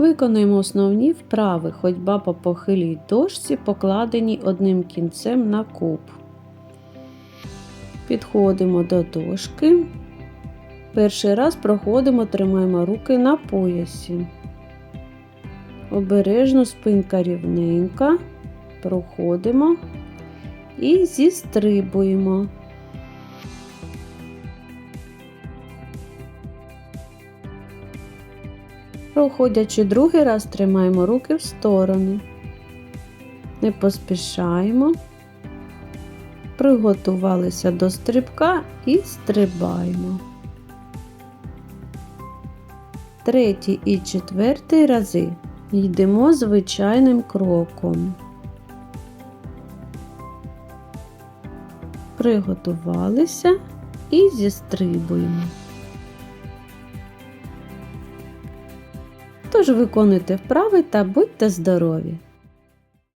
Виконуємо основні вправи ходьба по похилій дошці, покладеній одним кінцем на куб. Підходимо до дошки. Перший раз проходимо, тримаємо руки на поясі. Обережно спинка рівненька. Проходимо і зістрибуємо. Проходячи другий раз, тримаємо руки в сторони. Не поспішаємо. Приготувалися до стрибка і стрибаємо. Третій і четвертий рази йдемо звичайним кроком. Приготувалися і зістрибуємо. Тож виконуйте вправи та будьте здорові!